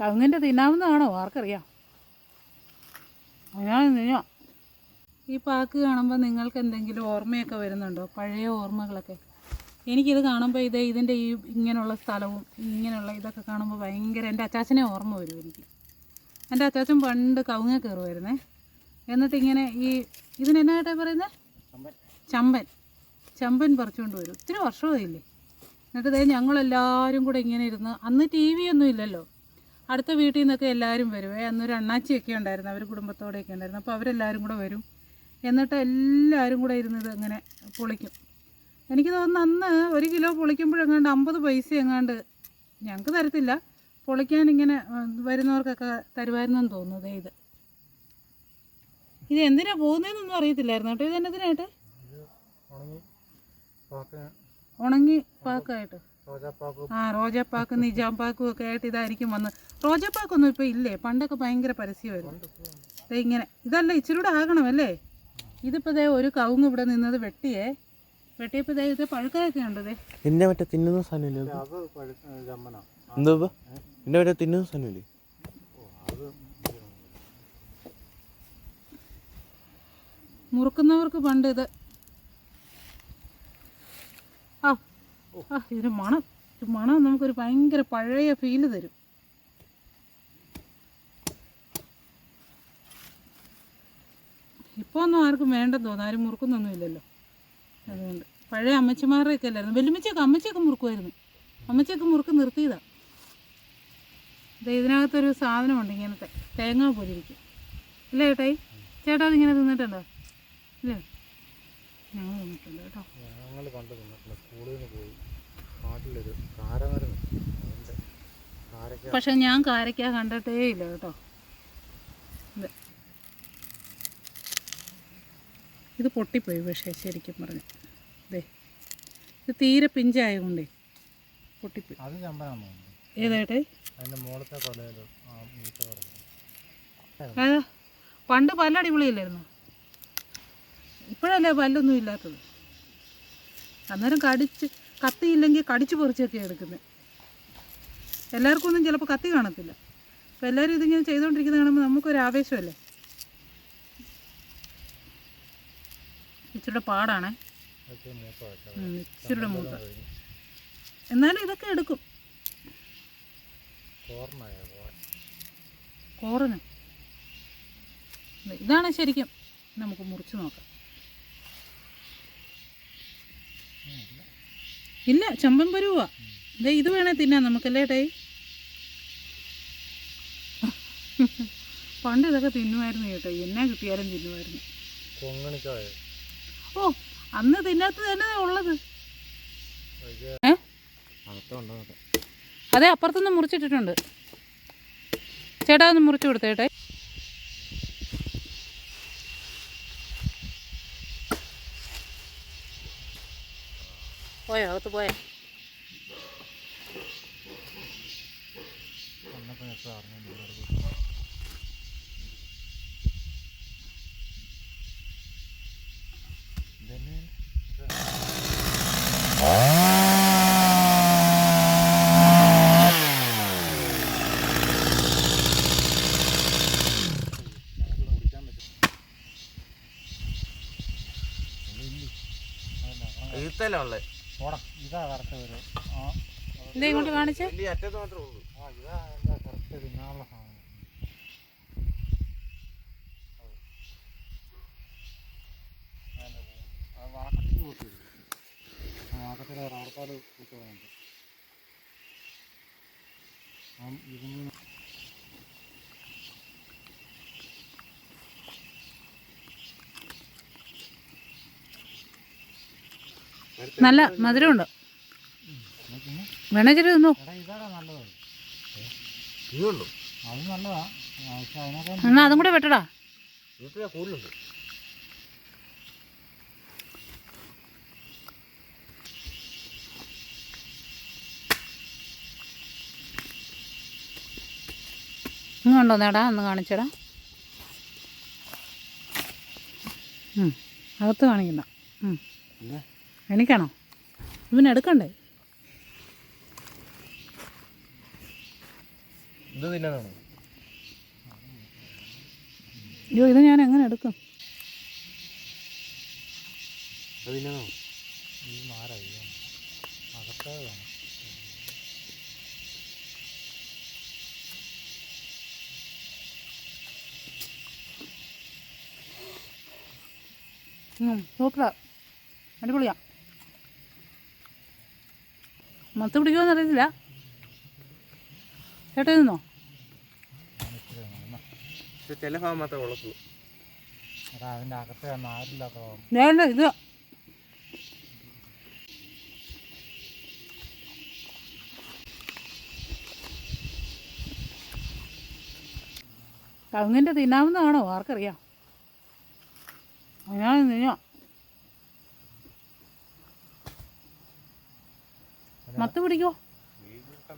കവുങ്ങിന്റെ തിന്നാവുന്നതാണോ? ആർക്കറിയാം. ഞാൻ തിന്നോ. ഈ പാക്ക് കാണുമ്പോൾ നിങ്ങൾക്ക് എന്തെങ്കിലും ഓർമ്മയൊക്കെ വരുന്നുണ്ടോ? പഴയ ഓർമ്മകളൊക്കെ? എനിക്കിത് കാണുമ്പോൾ ഇത് ഇതിന്റെ ഈ ഇങ്ങനെയുള്ള സ്ഥലവും ഇങ്ങനെയുള്ള ഇതൊക്കെ കാണുമ്പോൾ ഭയങ്കര എന്റെ അച്ചാച്ചനെ ഓർമ്മ വരും എനിക്ക്. എന്റെ അച്ചാച്ചൻ പണ്ട് കവുങ്ങ കയറുമായിരുന്നേ എന്നിട്ട് ഇങ്ങനെ ഈ ഇതിനെന്നായിട്ടാണ് പറയുന്നത് ചമ്പൻ. ചമ്പൻ പറിച്ചുകൊണ്ട് വരും. ഒത്തിരി വർഷമായില്ലേ? എന്നിട്ട് ഇതേ ഞങ്ങളെല്ലാവരും കൂടെ ഇങ്ങനെ ഇരുന്ന് അന്ന് ടി വി ഒന്നും ഇല്ലല്ലോ. അടുത്ത വീട്ടിൽ നിന്നൊക്കെ എല്ലാവരും വരുവേ അന്നൊരു അണ്ണാച്ചിയൊക്കെ ഉണ്ടായിരുന്നു. അവർ കുടുംബത്തോടെയൊക്കെ ഉണ്ടായിരുന്നു. അപ്പോൾ അവരെല്ലാവരും കൂടെ വരും. എന്നിട്ട് എല്ലാവരും കൂടെ ഇരുന്നത് ഇങ്ങനെ പൊളിക്കും. എനിക്ക് തോന്നുന്നു അന്ന് ഒരു കിലോ പൊളിക്കുമ്പോഴെങ്ങാണ്ട് അമ്പത് പൈസ എങ്ങാണ്ട് ഞങ്ങൾക്ക് തരത്തില്ല. പൊളിക്കാൻ ഇങ്ങനെ വരുന്നവർക്കൊക്കെ തരുമായിരുന്നെന്ന് തോന്നുന്നു. ഇത്. ഇത് എന്തിനാ പോകുന്നതെന്നൊന്നും അറിയത്തില്ലായിരുന്നു കേട്ടോ. ഇത് എന്നതിനായിട്ട് ഉണങ്ങി പാക്ക് ഉണങ്ങി പാക്കായിട്ട്. ആ റോജാപ്പാക്ക് നിജാംപാക്കും ഒക്കെ ആയിട്ട് ഇതായിരിക്കും വന്ന്. റോജാപ്പാക്കൊന്നും ഇപ്പോൾ ഇല്ലേ? പണ്ടൊക്കെ ഭയങ്കര പരസ്യമായിരുന്നു. ഇങ്ങനെ ഇതല്ല ഇച്ചിരി കൂടെ ആകണം അല്ലേ? ഇതിപ്പോൾ ദേ ഒരു കവുങ്ങ് ഇവിടെ നിന്നത് വെട്ടിയേ. വെട്ടിയപ്പോൾ ദേ ഇത് പഴുക്കായൊക്കെ ഉണ്ട് എന്നെ മറ്റേ തിന്നുന്ന സാധനമില്ലേ? എന്തോ ഇപ്പൊ? മറ്റേ തിന്നുന്ന മുറുക്കുന്നവർക്ക് പണ്ട് ഇത് ആ ആ ഇതിന് മണം. ഇത് മണം നമുക്കൊരു ഭയങ്കര പഴയ ഫീൽ തരും. ഇപ്പോൾ ഒന്നും ആർക്കും വേണ്ടെന്ന് തോന്നുന്നു. ആരും മുറുക്കുന്നൊന്നും ഇല്ലല്ലോ. അതുകൊണ്ട് പഴയ അമ്മച്ചിമാരുടെയൊക്കെ അല്ലായിരുന്നു. വെല്ലുമ്മച്ചിയൊക്കെ അമ്മച്ചിയൊക്കെ മുറുക്കുമായിരുന്നു. അമ്മച്ചിയൊക്കെ മുറുക്ക് നിർത്തിയതാണ് ദേ ഇതിനകത്തൊരു സാധനമുണ്ട് ഇങ്ങനത്തെ തേങ്ങ പോലിരിക്കും ഇല്ലേ ചേട്ടായി ചേട്ടാ അതിങ്ങനെ തിന്നിട്ടുണ്ടോ? ഇല്ലേ? ഞങ്ങൾ കണ്ടു കേട്ടോ ഞങ്ങൾ പണ്ട് നിന്നിട്ടുണ്ട് സ്കൂളിൽ നിന്ന് പോയി. നാട്ടിലൊരു കാരമരം അതിന്റെ കാരക്ക പക്ഷെ ഞാൻ കാരക്ക കണ്ടിട്ടേ ഇല്ല കേട്ടോ. ഇത് പൊട്ടിപ്പോയി പക്ഷേ ശരിക്കും പറഞ്ഞു. ഇതേ ഇത് തീരെ പിഞ്ചായതുകൊണ്ടേ പൊട്ടിപ്പോയി. അത് ഏതായിട്ടേ? അതിന്റെ മുകളത്തെ പണ്ട് പല അടിപൊളിയില്ലായിരുന്നു? ഇപ്പോഴല്ലേ പല്ലൊന്നും ഇല്ലാത്തത്? അന്നേരം കടിച്ച് കത്തിയില്ലെങ്കിൽ കടിച്ചു പൊറിച്ചൊക്കെ എടുക്കുന്നത് എല്ലാവർക്കും ഒന്നും ചിലപ്പോൾ കത്തി കാണത്തില്ല. അപ്പോൾ എല്ലാവരും ഇതിങ്ങനെ ചെയ്തുകൊണ്ടിരിക്കുന്നത് കാണുമ്പോൾ നമുക്കൊരു ആവേശമല്ലേ? ഇച്ചിരിയുടെ പാടാണേ. ഇച്ചിരിയുടെ മൂത്ത എന്നാലും ഇതൊക്കെ എടുക്കും. കോറിന് ഇതാണ് ശരിക്കും. നമുക്ക് മുറിച്ച് നോക്കാം. ഇല്ല ചമ്പൻ പരുവാ. ദേ ഇത് വേണേ തിന്നാ നമുക്കല്ലേ ടൈ? പണ്ട് ഇതൊക്കെ തിന്നുമായിരുന്നു കേട്ടോ. എന്നെ കിട്ടിയാലും തിന്നുമായിരുന്നു. ഓ അന്ന് തിന്നാത്തത് തന്നെ ഉള്ളത്. അതെ അപ്പുറത്തുനിന്ന് മുറിച്ചിട്ടിട്ടുണ്ട്. ചേട്ടാ ഒന്ന് മുറിച്ചു കൊടുത്തേട്ടെ. പോയോ? അകത്ത് പോയോ? എഴുത്തല്ല ഉള്ളേ? ഓടാ ഇതാ കറക്റ്റ് ഒരു. ഇതേ ഇങ്ങോട്ട് കാണിച്ചേ? അറ്റത്ത് മാത്രമേ ഉള്ളൂ. ആ ഇതാ എന്റെ കറക്റ്റ് തിന്നാനുള്ള സാധനം. വാക്കത്തിൽ കൂട്ടി ആ വാക്കത്തിൽ റബ്ബർപ്പാട് കൂട്ടി ആ ഇതിന് നല്ല മധുരമുണ്ട്. വേണേ ചെറിയ തിന്നു. എന്നാ അതും കൂടെ വെട്ടടാ. ഇതിൽ കൂടുതലുണ്ട്. ഇങ്ങ് കണ്ടോ നേടാ ഒന്ന് കാണിച്ചടാ. അകത്ത് കാണിക്കണ്ട എടുക്കണ്ടേ? ഇവനെടുക്കണ്ടേ ഇത് തിന്നാനാണോ? അയ്യോ ഇത് ഞാൻ എങ്ങനെ എടുക്കും? സൂപ്പറാ. അടിപൊളിയാ. മത്ത് പിടിക്കുമെന്ന് അറിയത്തില്ല. ചേട്ടാ നിന്നോ ചില ഭാഗം മാത്രമേ ഉള്ളൂ അതിന്റെ അകത്തെ നാരില്ലാത്ത ഇത്? കവുങ്ങിന്റെ തിന്നാവുന്നതാണോ? ആർക്കറിയാം. ഞാൻ തിന്നോ. മത്ത് പിടിക്കോ. വീട് കിട്ടാൻ